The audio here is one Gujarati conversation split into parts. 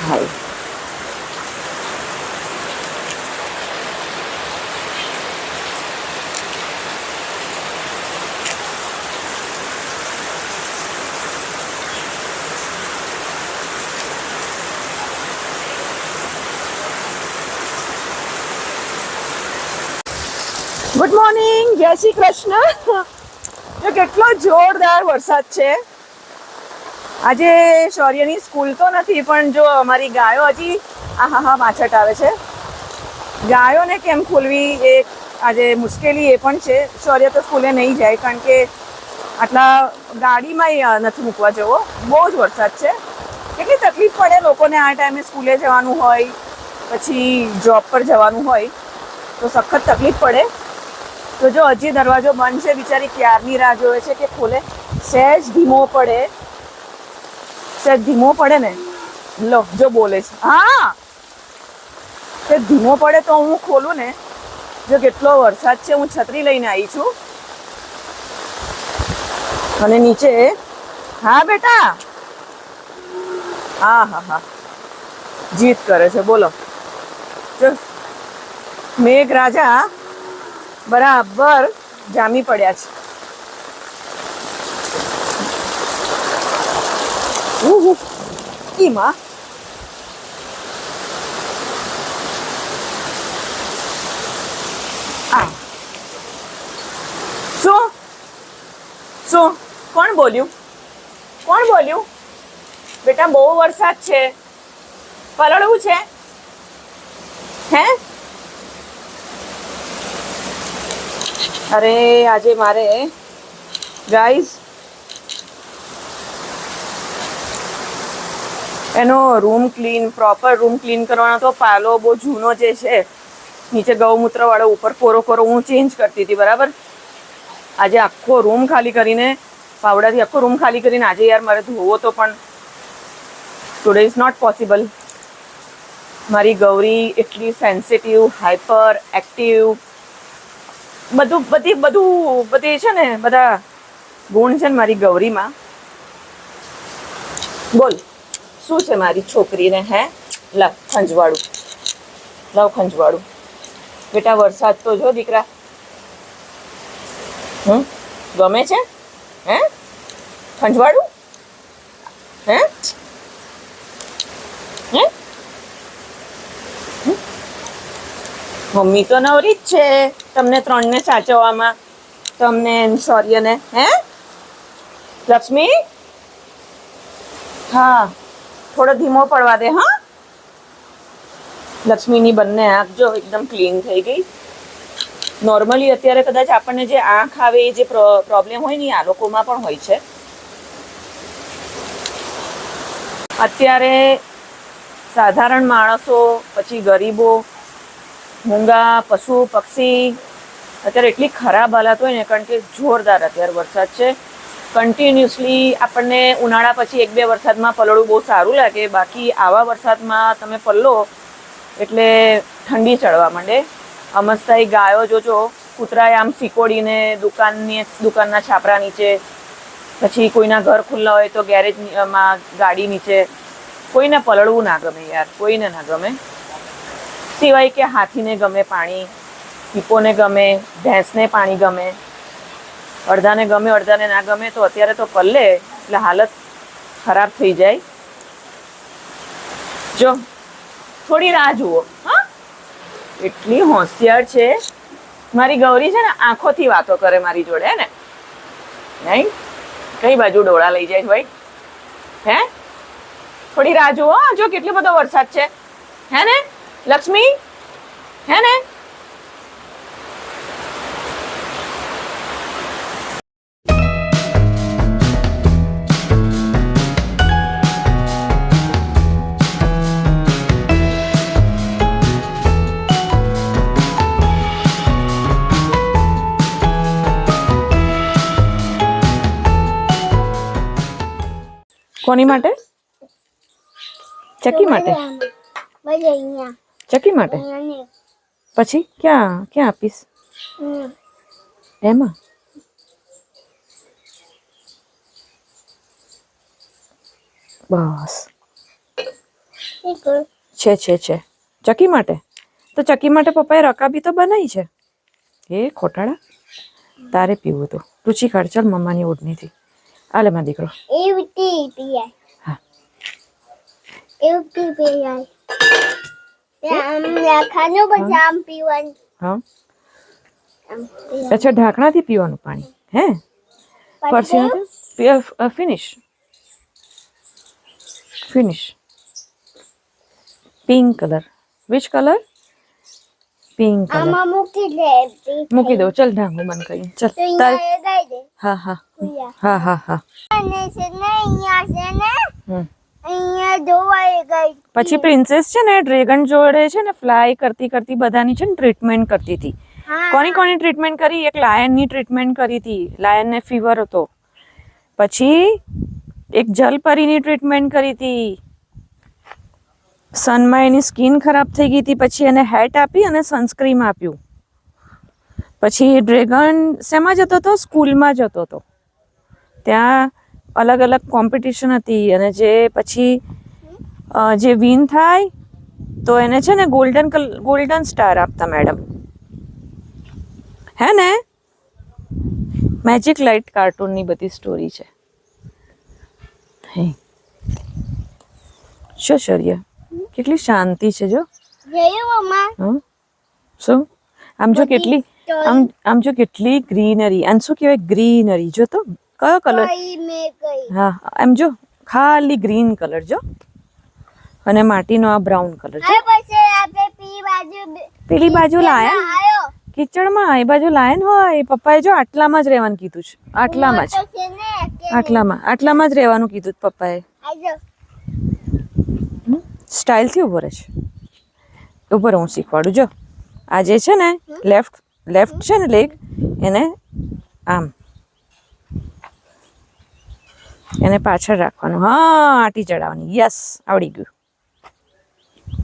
હાય ગુડ મોર્નિંગ જય શ્રી કૃષ્ણ જો કેટલો જોરદાર વરસાદ છે આજે શૌર્યની સ્કૂલ તો નથી, પણ જો અમારી ગાયો હજી આ હા માછટ આવે છે. ગાયોને કેમ ખોલવી એ આજે મુશ્કેલી એ પણ છે. શૌર્ય તો સ્કૂલે નહીં જાય, કારણ કે આટલા ગાડીમાં નથી મૂકવા જવો. બહુ જ વરસાદ છે. કેટલી તકલીફ પડે લોકોને આ ટાઈમે સ્કૂલે જવાનું હોય, પછી જોબ પર જવાનું હોય, તો સખત તકલીફ પડે. તો જો હજી દરવાજો બંધ છે, બિચારી ક્યારની રાહ જોવે છે કે ખોલે? સહેજ ધીમો પડે. સહેજ ધીમો પડે ને, લો, જો બોલે છે. હા! તે ધીમો પડે તો હું ખોલું ને, જો કેટલો વરસાદ છે, હું છત્રી લઈને આવી છું. અને નીચે, હા, બેટા? હા હા હા. જીત કરે છે, બોલો. મેઘ રાજા બરાબર જામી પડ્યા છે. ઈ માં આ શું શું કોણ બોલ્યું? કોણ બોલ્યું? બેટા, બહુ વરસાદ છે. પલળવું છે? હે? અરે, આજે મારે ગાઈઝ એનો room clean proper room clean કરવાનો તો પાલો બહુ જૂનો જે છે, નીચે ગૌમૂત્ર વાળો ઉપર કોરો કોરો હું ચેન્જ કરતી હતી, બરાબર? આજે આખો રૂમ ખાલી કરીને પાવડાથી આખો રૂમ ખાલી કરીને આજે યાર મારે ધોવો તો પણ. ટુડે ઇઝ નોટ પોસિબલ મારી ગૌરી એટલી સેન્સિટિવ હાઈપર એક્ટિવ બધું, બધી બધું, બધી છે ને, બધા ગુણ છે ને મારી ગૌરીમાં. બોલ. શું છે મારી છોકરીને, હે? લવ ખંજવાળું. લવ ખંજવાળું. બેટા, વરસાદ તો જો દીકરા. હમ? ગમે છે? હે? ખંજવાળું? હે? હે મમ્મી તો નવરી જ છે. તમને ત્રણને સાચવવામાં. તમને શૌર્યને, હે? લક્ષ્મી? હા. થોડો ધીમો પડવા દે, હા? લક્ષ્મીની બંને આંખ જો એકદમ ક્લીન થઈ ગઈ. નોર્મલી અત્યારે કદાચ આપણને જે આંખ આવે એ જે પ્રોબ્લેમ હોય ને આ લોકોમાં પણ હોય છે. અત્યારે સાધારણ માણસો, પછી ગરીબો, મૂંગા, પશુ, પક્ષી, અત્યારે એટલી ખરાબ હાલત હોય ને, કારણ કે જોરદાર અત્યારે વરસાદ છે. કન્ટિન્યુઅસલી આપણને ઉનાળા પછી એક બે વરસાદમાં પલળવું બહુ સારું લાગે. બાકી આવા વરસાદમાં તમે પલ્લો, એટલે ઠંડી ચડવા માંડે. અમસ્તાઈ ગાયો જોજો કૂતરાએ આમ સિકોડીને દુકાનની, દુકાનના છાપરા નીચે, પછી કોઈના ઘર ખુલ્લા હોય તો ગેરેજમાં ગાડી નીચે. કોઈને પલળવું ના ગમે યાર, કોઈને ના ગમે. સિવાય કે હાથીને ગમે પાણી, પીપોને ગમે, ભેંસને પાણી ગમે. અડધાને ગમે અડધાને ના ગમે તો અત્યારે તો પલ્લે એટલે હાલત ખરાબ થઈ જાય. જો થોડી રાહ જુઓ હા? એટલી હોશિયાર છે. મારી ગૌરી છે ને આંખોથી વાતો કરે મારી જોડે ને? નહીં? કઈ બાજુ ડોળા લઈ જાય ભાઈ હે? થોડી રાહ જુઓ હા, જો કેટલો બધો વરસાદ છે. હે ને? લક્ષ્મી? હે ને? કોની માટે? ચકી માટે? બધે અહીંયા ચકી માટે? અહીંયા પછી ક્યાં ક્યાં આપીશ? ને એમાં? બસ. ઠીક છે છે છે. ચકી માટે? તો ચકી માટે પપ્પાએ રકાબી તો બનાવી છે. એ ખોટાડા? તારે પીવું તો. રુચિ કાઢ ચાલ મમ્માની ઓઢણીથી આલે માં દીકરો. એવું ટી પીએ. હા. એવું ટી પીએ આમ રાખવાનું પછી આમ પીવાનું. હા. અચ્છા ઢાંકણાથી પીવાનું પાણી હે? પરસી finish finish pink colour which colour pink આમાં મૂકી દે મૂકી દો ચલ ઢાંગો મન કરી. ચલ તાર હા હા. હા હા હા. અને છે ને અહીંયા છે ને અહીંયા ગઈ. પછી પ્રિન્સેસ છે ને ડ્રેગન જોડે છે ને ફ્લાય કરતી કરતી બધાની છે ને ટ્રીટમેન્ટ કરતી હતી. કોની કોની ટ્રીટમેન્ટ કરી? એક લાયનની ટ્રીટમેન્ટ કરી હતી. લાયનને ફીવર હતો. પછી એક જલપરીની ટ્રીટમેન્ટ કરી હતી. સનમાં એની સ્કિન ખરાબ થઈ ગઈ હતી, પછી એને હેટ આપી અને સનસ્ક્રીમ આપ્યું. પછી ડ્રેગન શેમાં જતો હતો? સ્કૂલમાં જતો હતો. ત્યાં અલગ અલગ કોમ્પિટિશન હતી અને જે પછી જે વિન થાય, તો એને છે ને ગોલ્ડન ગોલ્ડન સ્ટાર આપતા મેડમ હે ને? મેજિક લાઇટ કાર્ટૂનની બધી સ્ટોરી છે. હે. શું શૌર્ય? કેટલી શાંતિ છે જો. હં શું? આમ જો કેટલી આમ આમ જો કેટલી ગ્રીનરી. આમ શું કહેવાય? ગ્રીનરી. જો તો કયો કલર? હા એમ જો ખાલી ગ્રીન કલર જો. અને માટીનો આ બ્રાઉન કલર પેલી બાજુ લાયા? કિચડમાં એ બાજુ લાયન હોય? પપ્પાએ જો આટલામાં જ રહેવાનું કીધું છે. આટલામાં જ. આટલામાં. આટલામાં જ રહેવાનું કીધું પપ્પાએ. સ્ટાઇલથી ઊભો રહે છે. ઊભો રહું, હું શીખવાડું, જો. આ જે છે ને લેફ્ટ લેફ્ટ છે ને લેગ એને આમ. એને પાછળ રાખવાનું. હા, આટી ચડાવવાની. યસ આવડી ગયું.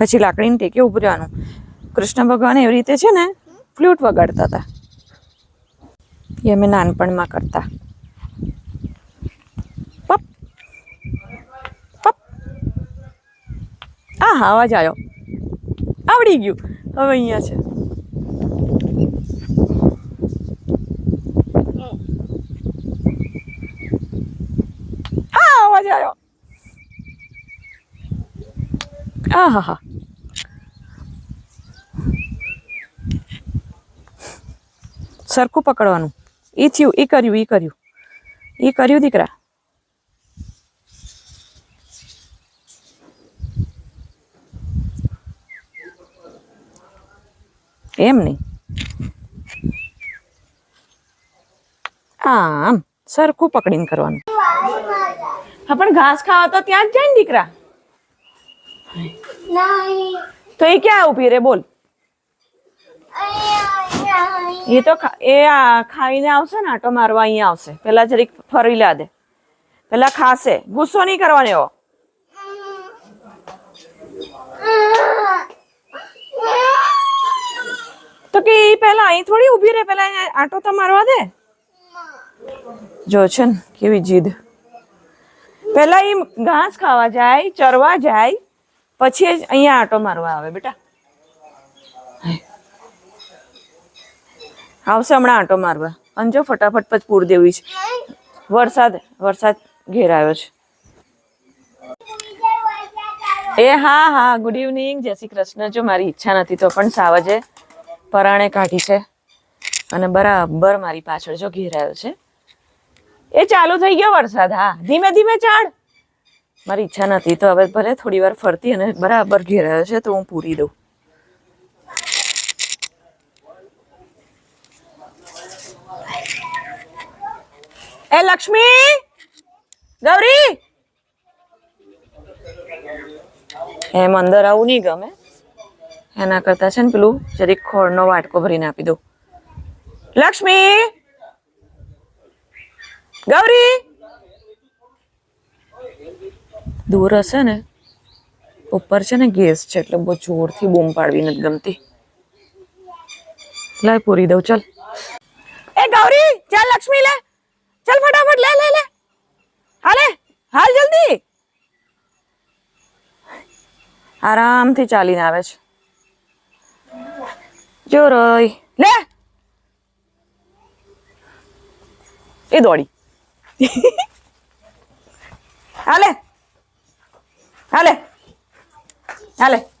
પછી લાકડીની ટેકે ઊભું રહેવાનું. કૃષ્ણ ભગવાન એવી રીતે છે ને ફ્લૂટ વગાડતા હતા. એ અમે નાનપણમાં કરતા. આ હા અવાજ આવ્યો આવડી ગયું. હવે અહીંયા છે. આ અવાજ આવ્યો આ હા સરખું પકડવાનું. એ થયું એ કર્યું એ કર્યું. એ કર્યું, દીકરા. એમ નહીં. આમ, સરખું પકડીને કરવાનું. હા, પણ ઘાસ ખાવા તો ત્યાં જ જાય ને દીકરા. તો એ ક્યાં ઊભી રે બોલ. એ તો એ ખાઈને આવશે ને, આટો મારવા અહીંયા આવશે. પેલા જરીક ફરી લાદે પેલા ખાશે. ગુસ્સો નહીં કરવાનો એવો. તો કે એ પહેલા અહીં થોડી ઊભી રહે, પહેલા આટો તો મારવા દે. જો છે ને, કેવી જીદ. પહેલા એ ઘાસ ખાવા જાય, ચરવા જાય, પછી જ અહીંયા આટો મારવા આવે, બેટા. આવશે હમણાં આટો મારવા. અને જો ફટાફટ પછી પૂર દેવી છે. વરસાદ વરસાદ ઘેર આવ્યો છે. એ હા હા ગુડ ઇવનિંગ જય શ્રી કૃષ્ણ. જો મારી ઈચ્છા નથી તો પણ સાવજે પરાણે કાઢી છે અને બરાબર મારી પાછળ જો ઘેરાયો છે. એ ચાલુ થઈ ગયો વરસાદ, હા. ધીમે ધીમે ચાડ મારી ઈચ્છા નથી તો હવે ભલે થોડી વાર ફરતી અને બરાબર ઘેરાયો છે તો હું પૂરી દઉં. એ લક્ષ્મી! ગૌરી! એમ અંદર આવું નહીં ગમે. એના કરતા છે ને પેલું જરીક ખોળનો વાટકો ભરીને આપી દઉં. લક્ષ્મી! ગૌરી! દૂર હશે ને, ઉપર છે ને ગેસ છે, એટલે બહુ જોરથી બૂમ પાડવી નથી ગમતી. લાય પૂરી દઉં, ચલ. એ ગૌરી, ચાલ લક્ષ્મી, લે. ચાલ ફટાફટ, લે લે લે. હાલે હાલ જલ્દી. આરામથી ચાલીને આવે છે. જો રોય લે! એ દોડી. હાલે. હાલે. હાલે.